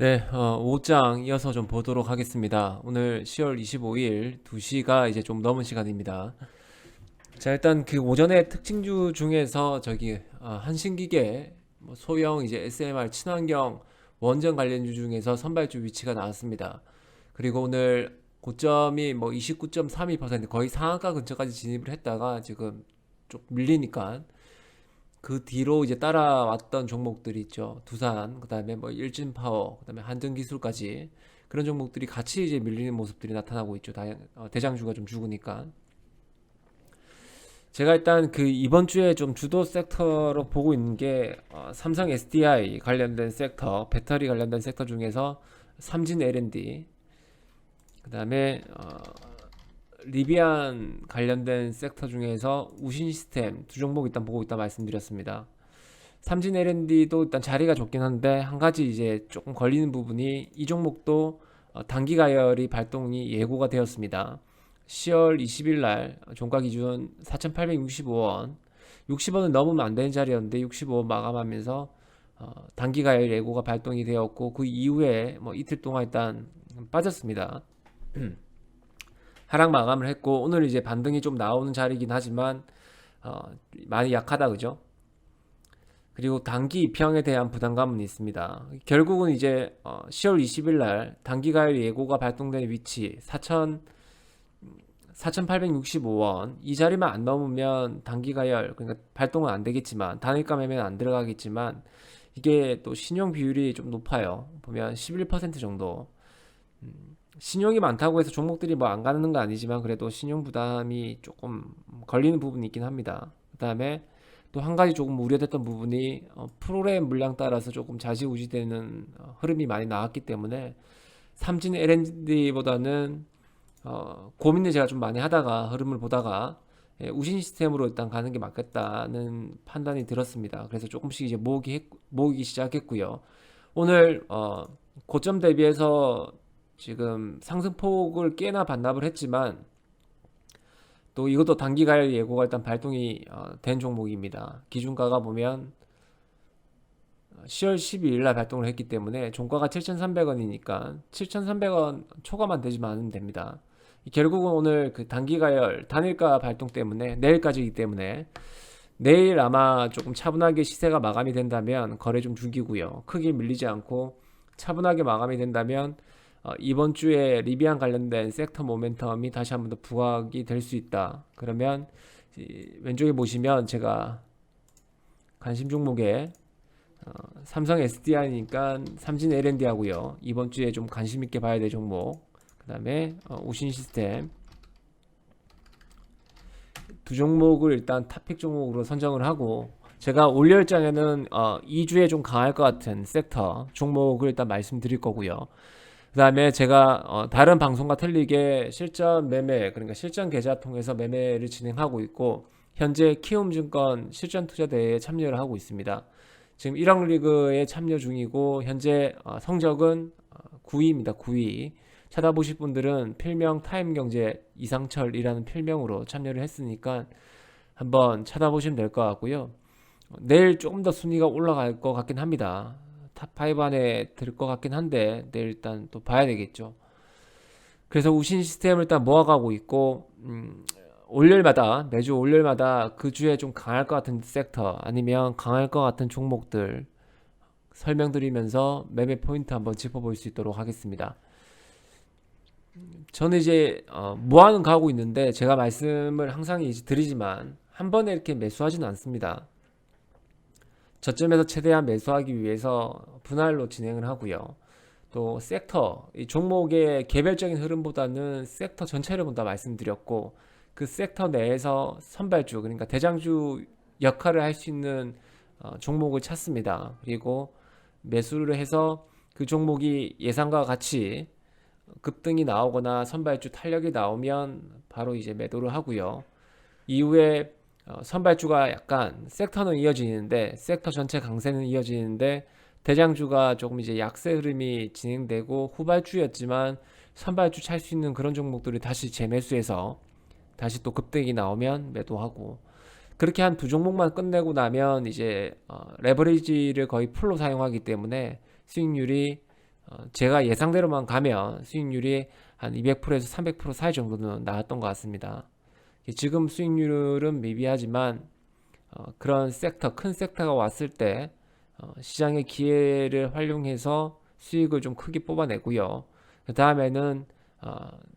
네, 어, 5장 이어서 좀 보도록 하겠습니다. 오늘 10월 25일 2시가 이제 좀 넘은 시간입니다. 자, 일단 그 오전에 특징주 중에서 저기 어, 한신기계, 뭐 소형 이제 SMR 친환경 원전 관련주 중에서 선발주 위치가 나왔습니다. 그리고 오늘 고점이 뭐 29.32% 거의 상한가 근처까지 진입을 했다가 지금 좀 밀리니까 그 뒤로 이제 따라왔던 종목들이 있죠. 두산, 그다음에 뭐 일진 파워, 그다음에 한전 기술까지 그런 종목들이 같이 이제 밀리는 모습들이 나타나고 있죠. 다, 어, 대장주가 좀 죽으니까. 제가 일단 그 이번 주에 좀 주도 섹터로 보고 있는 게 어, 삼성 SDI 관련된 섹터, 배터리 관련된 섹터 중에서 삼진 L&D, 그다음에 어, 리비안 관련된 섹터 중에서 우신 시스템 두 종목 일단 보고 있다 말씀드렸습니다. 삼진 L&D도 일단 자리가 좋긴 한데 한 가지 이제 조금 걸리는 부분이 이 종목도 어, 단기 가열이 발동이 예고가 되었습니다. 10월 20일 날 종가 기준 4,865원, 60원은 넘으면 안 되는 자리였는데 65원 마감하면서 어, 단기 가열 예고가 발동이 되었고 그 이후에 뭐 이틀 동안 일단 빠졌습니다. 하락 마감을 했고 오늘 이제 반등이 좀 나오는 자리이긴 하지만 어, 많이 약하다 그죠? 그리고 단기 입형에 대한 부담감은 있습니다. 결국은 이제 어, 10월 20일 날 단기 가열 예고가 발동된 위치 4천 4,865원 이 자리만 안 넘으면 단기 가열 그러니까 발동은 안 되겠지만 단일가 매매는 안 들어가겠지만 이게 또 신용 비율이 좀 높아요. 보면 11% 정도. 음, 신용이 많다고 해서 종목들이 뭐 안 가는 건 아니지만 그래도 신용 부담이 조금 걸리는 부분이 있긴 합니다. 그 다음에 또 한 가지 조금 우려됐던 부분이 어, 프로그램 물량 따라서 조금 좌지우지되는 어, 흐름이 많이 나왔기 때문에 삼진 L&D보다는 어, 고민을 제가 좀 많이 하다가 흐름을 보다가 예, 우신 시스템으로 일단 가는 게 맞겠다는 판단이 들었습니다. 그래서 조금씩 이제 모으기 했, 모으기 시작했고요. 오늘 어, 고점 대비해서 지금 상승폭을 꽤나 반납을 했지만 또 이것도 단기 가열 예고가 일단 발동이 어, 된 종목입니다. 기준가가 보면 10월 12일 날 발동을 했기 때문에 종가가 7,300원이니까 7,300원 초과만 되지만 않으면 됩니다. 결국은 오늘 그 단기 가열 단일가 발동 때문에 내일까지이기 때문에 내일 아마 조금 차분하게 시세가 마감이 된다면 거래 좀 죽이고요. 크게 밀리지 않고 차분하게 마감이 된다면 어, 이번 주에 리비안 관련된 섹터 모멘텀이 다시 한번 더 부각이 될 수 있다. 그러면 이, 왼쪽에 보시면 제가 관심 종목에 어, 삼성 SDI니까 삼진 L&D 하고요. 이번 주에 좀 관심 있게 봐야 될 종목. 그다음에 어, 우신 시스템 두 종목을 일단 탑픽 종목으로 선정을 하고 제가 올 열장에는 어, 2주에 좀 강할 것 같은 섹터 종목을 일단 말씀드릴 거고요. 그 다음에 제가 어, 다른 방송과 틀리게 실전 매매 그러니까 실전 계좌 통해서 매매를 진행하고 있고 현재 키움증권 실전 투자 대회에 참여를 하고 있습니다. 지금 1억 리그에 참여 중이고 현재 어, 성적은 어, 9위입니다. 9위. 찾아보실 분들은 필명 타임경제 이상철이라는 필명으로 참여를 했으니까 한번 찾아보시면 될 것 같고요. 내일 조금 더 순위가 올라갈 것 같긴 합니다. 탑5 안에 들 것 같긴 한데 내일 일단 또 봐야 되겠죠. 그래서 우신 시스템을 일단 모아가고 있고 음, 올열마다 매주 올열마다 그 주에 좀 강할 것 같은 섹터 아니면 강할 것 같은 종목들 설명드리면서 매매 포인트 한번 짚어볼 수 있도록 하겠습니다. 저는 이제 어, 모아는 가고 있는데 제가 말씀을 항상 이제 드리지만 한 번에 이렇게 매수하지는 않습니다. 저점에서 최대한 매수하기 위해서 분할로 진행을 하고요. 또 섹터, 이 종목의 개별적인 흐름보다는 섹터 전체를 본다 말씀드렸고 그 섹터 내에서 선발주 그러니까 대장주 역할을 할 수 있는 어, 종목을 찾습니다. 그리고 매수를 해서 그 종목이 예상과 같이 급등이 나오거나 선발주 탄력이 나오면 바로 이제 매도를 하고요. 이후에 어, 선발주가 약간 섹터는 이어지는데 섹터 전체 강세는 이어지는데 대장주가 조금 이제 약세 흐름이 진행되고 후발주였지만 선발주 찰 수 있는 그런 종목들이 다시 재매수해서 다시 또 급등이 나오면 매도하고 그렇게 한 두 종목만 끝내고 나면 이제 어, 레버리지를 거의 풀로 사용하기 때문에 수익률이 어, 제가 예상대로만 가면 수익률이 한 200%에서 300% 사이 정도는 나왔던 것 같습니다. 지금 수익률은 미비하지만 어, 그런 섹터, 큰 섹터가 왔을 때 어, 시장의 기회를 활용해서 수익을 좀 크게 뽑아내고요. 그 다음에는 어,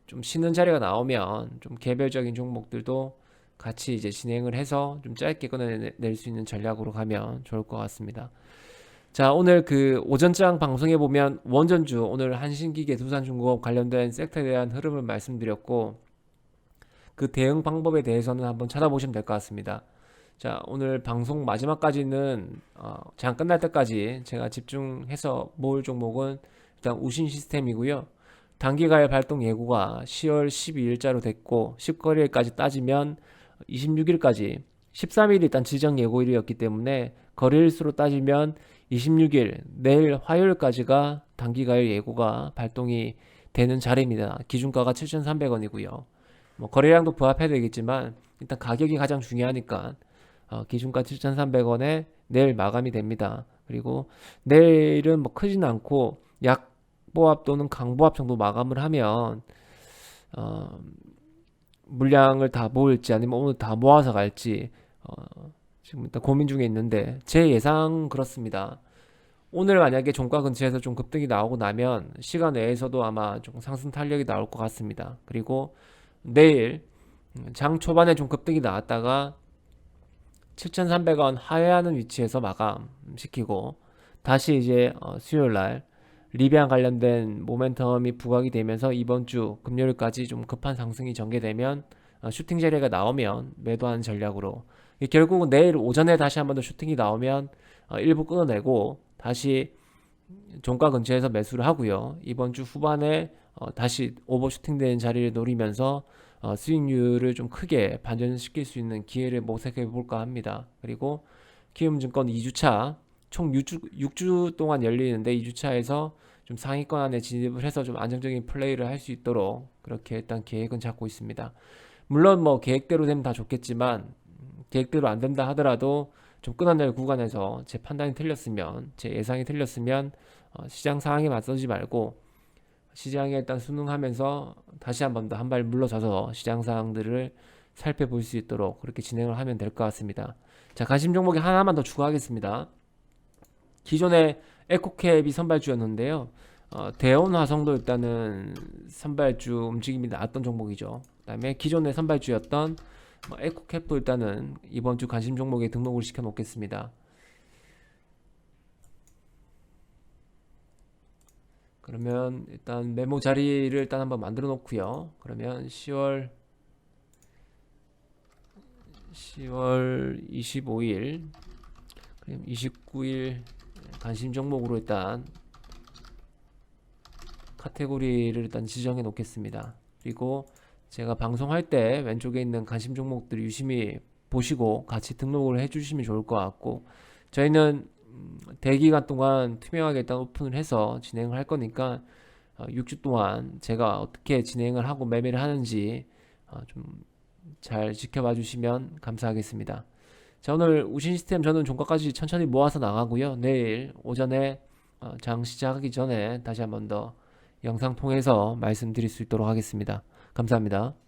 좀 쉬는 자리가 나오면 좀 개별적인 종목들도 같이 이제 진행을 해서 좀 짧게 끊어낼 수 있는 전략으로 가면 좋을 것 같습니다. 자, 오늘 그 오전장 방송에 보면 원전주, 오늘 한신기계, 두산중공업 관련된 섹터에 대한 흐름을 말씀드렸고, 그 대응 방법에 대해서는 한번 찾아보시면 될 것 같습니다. 자, 오늘 방송 마지막까지는 어, 장 끝날 때까지 제가 집중해서 모을 종목은 일단 우신 시스템이고요. 단기가열 발동 예고가 10월 12일자로 됐고 10거래일까지 따지면 26일까지 13일이 일단 지정 예고일이었기 때문에 거래일수로 따지면 26일 내일 화요일까지가 단기가열 예고가 발동이 되는 자리입니다. 기준가가 7,300원이고요. 뭐 거래량도 부합해야 되겠지만 일단 가격이 가장 중요하니까 어, 기준가 7,300원에 내일 마감이 됩니다. 그리고 내일은 뭐 크진 않고 약보합 또는 강보합 정도 마감을 하면 어, 물량을 다 모을지 아니면 오늘 다 모아서 갈지 어, 지금 일단 고민 중에 있는데 제 예상 그렇습니다. 오늘 만약에 종가 근처에서 좀 급등이 나오고 나면 시간 외에서도 아마 좀 상승 탄력이 나올 것 같습니다. 그리고 내일 장 초반에 좀 급등이 나왔다가 7,300원 하회하는 위치에서 마감시키고 다시 이제 어, 수요일 날 리비안 관련된 모멘텀이 부각이 되면서 이번 주 금요일까지 좀 급한 상승이 전개되면 어, 슈팅 자리가 나오면 매도하는 전략으로 이 결국은 내일 오전에 다시 한 번 더 슈팅이 나오면 어, 일부 끊어내고 다시 종가 근처에서 매수를 하고요. 이번 주 후반에 어, 다시 오버 슈팅되는 자리를 노리면서 어, 수익률을 좀 크게 반전시킬 수 있는 기회를 모색해 볼까 합니다. 그리고 키움증권 2주차 총 6주, 6주 동안 열리는데 2주차에서 좀 상위권 안에 진입을 해서 좀 안정적인 플레이를 할 수 있도록 그렇게 일단 계획은 잡고 있습니다. 물론 뭐 계획대로 되면 다 좋겠지만 음, 계획대로 안 된다 하더라도 좀 끊어낼 구간에서 제 판단이 틀렸으면 제 예상이 틀렸으면 어, 시장 상황에 맞서지 말고 시장에 일단 순응하면서 다시 한 번 더 한 발 물러서서 시장 상황들을 살펴볼 수 있도록 그렇게 진행을 하면 될 것 같습니다. 자, 관심 종목이 하나만 더 추가하겠습니다. 기존에 에코캡이 선발주였는데요. 어, 대원 화성도 일단은 선발주 움직임이 나왔던 종목이죠. 그 다음에 기존의 선발주였던 뭐 에코캡도 일단은 이번 주 관심 종목에 등록을 시켜 놓겠습니다. 그러면 일단 메모 자리를 일단 한번 만들어 놓고요. 그러면 10월 10월 25일 그럼 29일 관심 종목으로 일단 카테고리를 일단 지정해 놓겠습니다. 그리고 제가 방송할 때 왼쪽에 있는 관심 종목들 유심히 보시고 같이 등록을 해 주시면 좋을 것 같고 저희는 음, 대기간 동안 투명하게 일단 오픈을 해서 진행을 할 거니까 어, 6주 동안 제가 어떻게 진행을 하고 매매를 하는지 어, 좀잘 지켜봐 주시면 감사하겠습니다. 자 오늘 우신 시스템 저는 종가까지 천천히 모아서 나가고요. 내일 오전에 어, 장 시작하기 전에 다시 한 번 더 영상 통해서 말씀드릴 수 있도록 하겠습니다. 감사합니다.